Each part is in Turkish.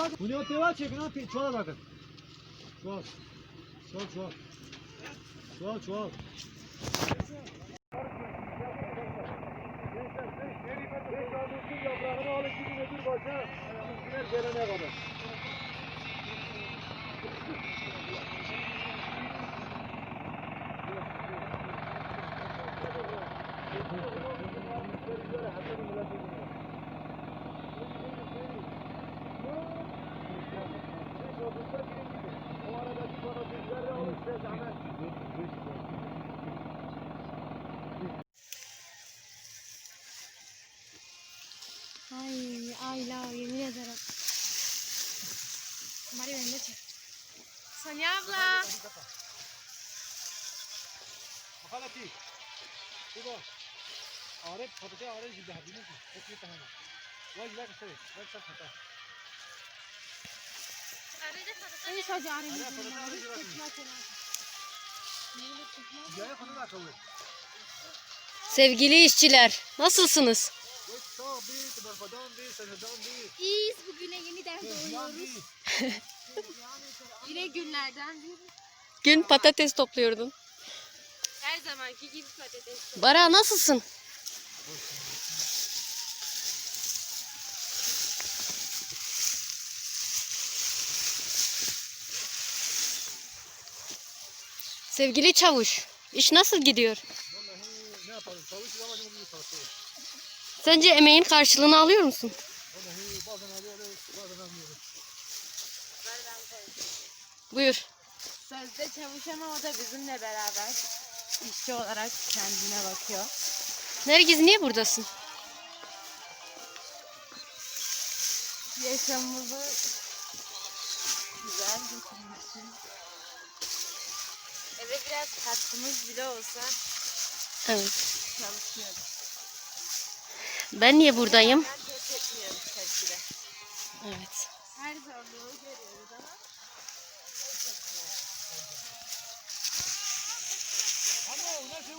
Çuvala bak. Bu ne o teva çekin ha. Çuvala bakın. Çuval. Çuval çuval. Çuval çuval. Ay خالتي شوفوا عارف خطتي عارف جدا حبيبي اوكي تمام واجي بقى شوي واجي صفحه Beni sadece arayın. Hadi, hadi, hadi, hadi. جاي خلينا اكوي Sevgili işçiler, nasılsınız? ويتصاب بي تبرفدان بي سجدان بي İyiyiz bugüne yeniden تزيان بي Yine günlerden bir. Gün patates topluyordun. Her zamanki gibi patates. Bara nasılsın? Sevgili çavuş, iş nasıl gidiyor? Vallahi ne yapalım, çavuş amacımız gibi çalışıyor. Sence emeğin karşılığını alıyor musun? Vallahi bazen alıyoruz, bazen almıyoruz. Buyur. Sözde çavuş ama o da bizimle beraber işçi olarak kendine bakıyor. Nergiz niye buradasın? Yaşamımızı güzel için. Eve biraz katkımız bile olsa Evet. çalışıyoruz. Ben niye buradayım? Ben. Evet. Her zorluğu görüyoruz ama İşte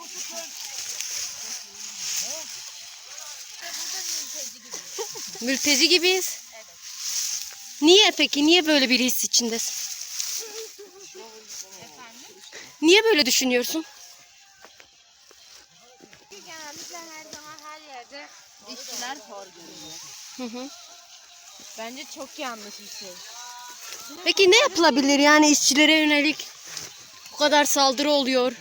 burada mülteci gibi. Mülteci gibiyiz. Evet. Niye peki? Niye böyle bir his içindesin? Efendim? Niye böyle düşünüyorsun? Genellikle her zaman her yerde işçiler hor görünüyor. Hı hı. Bence çok yanlış bir şey. Peki ne yapılabilir yani işçilere yönelik bu kadar saldırı oluyor.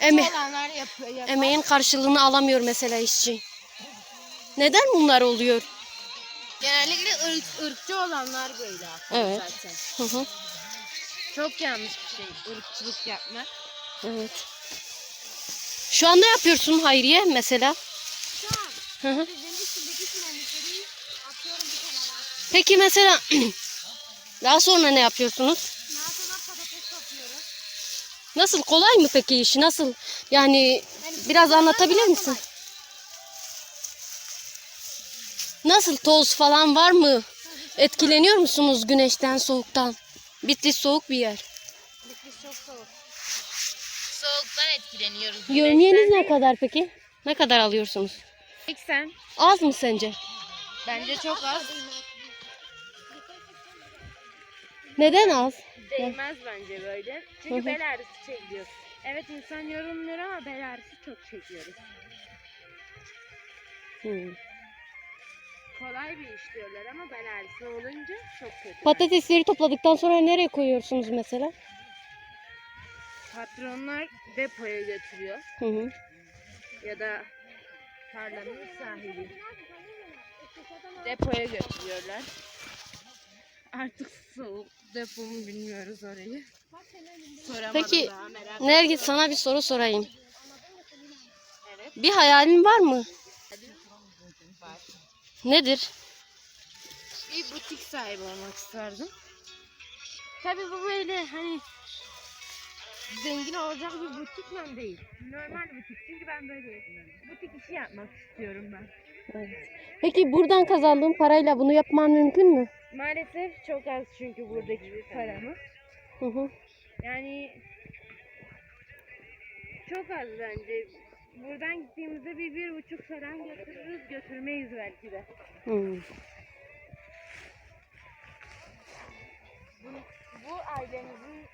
Eme- olanlar yapıyor. yapar. emeğin karşılığını alamıyor mesela işçi. Neden bunlar oluyor? Genellikle ırk, ırkçı olanlar böyle Evet. zaten. Hı hı. Çok yanlış bir şey ırkçılık yapmak. Evet. Şu anda yapıyorsun Hayriye mesela. Şu an Hı hı. Peki mesela daha sonra ne yapıyorsunuz? Daha sonra patates topluyorum. Nasıl kolay mı peki işi? Nasıl? Yani biraz anlatabilir misin? Nasıl toz falan var mı? Etkileniyor musunuz güneşten, soğuktan? Bitlis soğuk bir yer. Bitlis çok soğuk. Soğuktan etkileniyoruz. Yövmiyeniz ne kadar peki? Ne kadar alıyorsunuz? 80. Az mı sence? Bence çok az. Neden az? Değmez bence böyle. Çünkü bel ağrısı çekiyoruz. Evet insan yorulmuyor ama bel ağrısı çok çekiyoruz. Hmm. Kolay bir iş diyorlar ama bel ağrısı olunca çok kötü. Patatesleri topladıktan sonra nereye koyuyorsunuz mesela? Patronlar depoya götürüyor Hı hı. ya da tarlanın sahibi. Depoya götürüyorlar. Artık soğuk depo mu bilmiyoruz orayı. Soramadım Peki, daha merak Nergis sana bir soru sorayım. Evet. Bir hayalin var mı? Var. Nedir? Bir butik sahibi olmak isterdim. Tabii bu böyle hani zengin olacak bir butikle değil. Normal butik. Çünkü ben böyle butik işi yapmak istiyorum ben. Evet. Peki buradan kazandığın parayla bunu yapman mümkün mü? Maalesef çok az çünkü buradaki paramız. Hı hı. Yani çok az bence. Buradan gittiğimizde bir, bir buçuk falan götürürüz. Götürmeyiz belki de. Hmm. Bu, bu ailemizin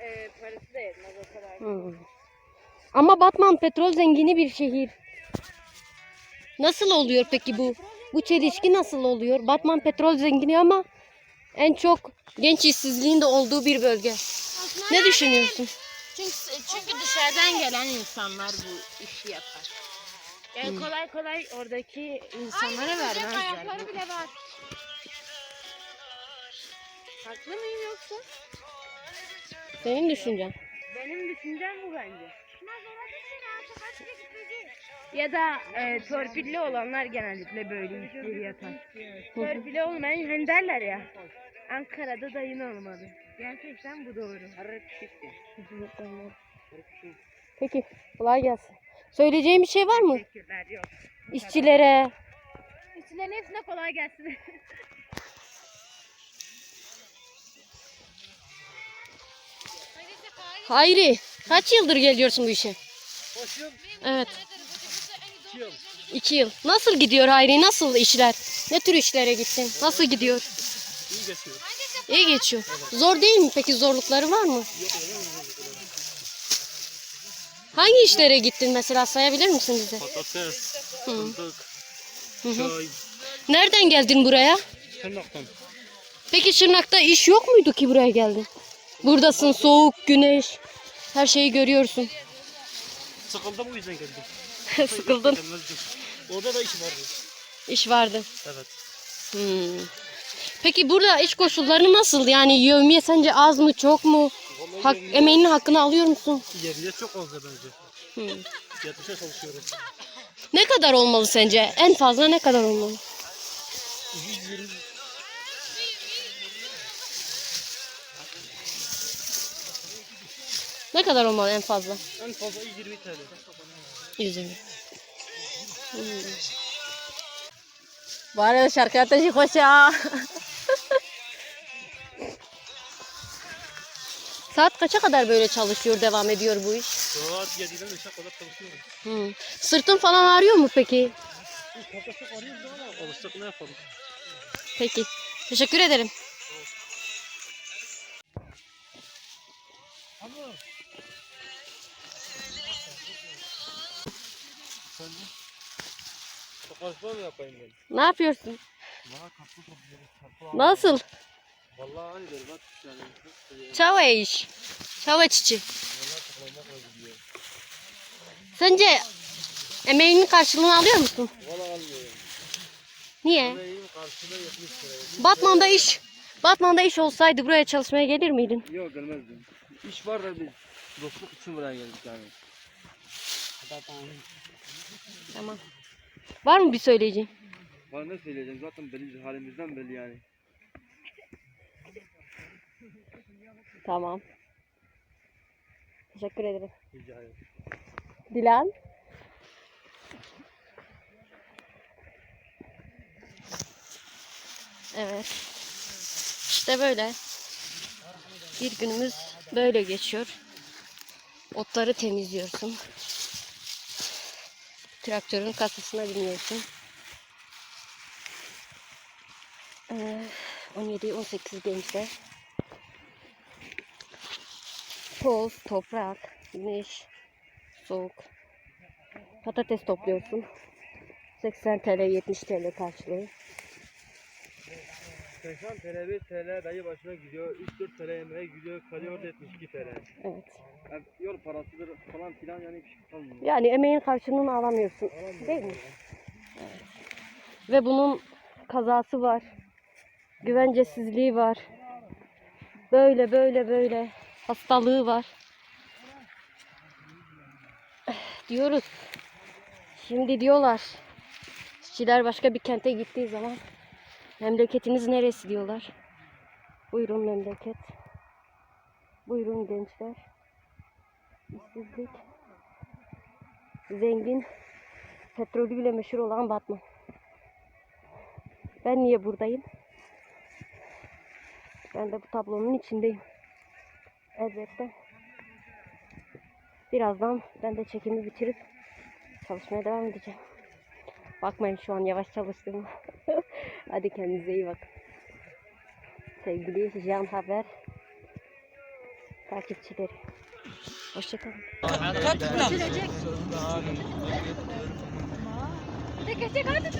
e, parası da yetmez o kadar. Hmm. Ama Batman petrol zengini bir şehir. Nasıl oluyor peki bu? Bu çelişki nasıl oluyor? Batman petrol zengini ama en çok genç işsizliğin de olduğu bir bölge. Ne düşünüyorsun? Çünkü, çünkü dışarıdan gelen insanlar bu işi yapar. Yani kolay kolay oradaki insanlara vermezler. Ayakları bile var. Haklı mıyım yoksa? Senin düşüncen. Benim düşüncem bu bence. Ya da e, torpilli olanlar genellikle böyle işleri yapar. Torpilli olmayan hani derler ya. Ankara'da dayın olmadı. Gerçekten bu doğru. Peki kolay gelsin. Söyleyeceğim bir şey var mı? Teşekkürler yok. İşçilere, İşçilerin hepsine kolay gelsin. Hayri kaç yıldır geliyorsun bu işe? Başım Evet. iki yıl. Nasıl gidiyor Hayri? Nasıl işler? Ne tür işlere gittin? Nasıl gidiyor? İyi geçiyor. İyi geçiyor. Zor değil mi peki? Zorlukları var mı? Hangi işlere gittin mesela sayabilir misin bize? Patates, fındık, çay, Nereden geldin buraya? tırnaktan. Peki Şırnak'ta iş yok muydu ki buraya geldin? Buradasın soğuk, güneş, her şeyi görüyorsun. Sıkıldım o yüzden geldim. Sıkıldın. Orada da iş vardı. İş vardı. Evet. Hmm. Peki burada iş koşulları nasıl? Yani yevmiye sence az mı, çok mu? Vallahi Hak, emeğinin hakkını alıyor musun? yerinde çok fazla bence. Hmm. Yatışa çalışıyorum. Ne kadar olmalı sence? En fazla ne kadar olmalı? 120 Ne kadar olmalı en fazla? en fazla 120 TL. 120. Hmm. Bu arada şarkı ateşi hoş ya. Saat kaça kadar böyle çalışıyor, devam ediyor bu iş? Saat 7'den 3'e kadar çalışıyorum. Hmm. Sırtın falan ağrıyor mu peki? Çok arıyoruz ama alışsak ne yapalım? Peki. Teşekkür ederim. Sen de Sokakta mı yapayım ben? Ne yapıyorsun? Bana kapı topluyoruz. Kapı Nasıl? Vallahi aynı böyle bak yani. Çava iş. Çava çiçi. Sence emeğinin karşılığını alıyor musun? Valla almıyorum. Niye? Emeğim karşılığı 70 lira. Batman'da iş. Batman'da iş olsaydı buraya çalışmaya gelir miydin? Yok gelmezdim. İş var da biz dostluk için buraya geldik yani. Tamam. Var mı bir söyleyeceğin? Bana ne söyleyeceğim zaten belli halimizden belli yani. Tamam. Teşekkür ederim. Rica ederim. Dilan. Evet. İşte böyle. Bir günümüz böyle geçiyor. Otları temizliyorsun. Traktörün kasasına biniyorsun. Ee, 17-18 gençler. Toz, toprak, güneş, soğuk. Patates topluyorsun. 80 TL, 70 TL karşılığı. 80 TL 1 TL dayı başına gidiyor. 3-4 TL yemeğe gidiyor. Kalıyor da 72 TL. Evet. Yani yol parasıdır falan filan yani bir şey kalmıyor. Yani emeğin karşılığını alamıyorsun. Değil mi? Evet. Ve bunun kazası var. Güvencesizliği var. Böyle böyle böyle hastalığı var. Eh, Diyoruz. Şimdi diyorlar. İşçiler başka bir kente gittiği zaman memleketiniz neresi diyorlar. Buyurun memleket. Buyurun gençler. İşsizlik zengin, petrolüyle meşhur olan Batman. Ben niye buradayım? Ben de bu tablonun içindeyim. Elbette. Birazdan ben de çekimi bitirip çalışmaya devam edeceğim. Bakmayın şu an yavaş çalıştığımı. Hadi kendinize iyi bakın. Sevgili Can Haber takipçileri. Hoşçakalın. Tek tek hadi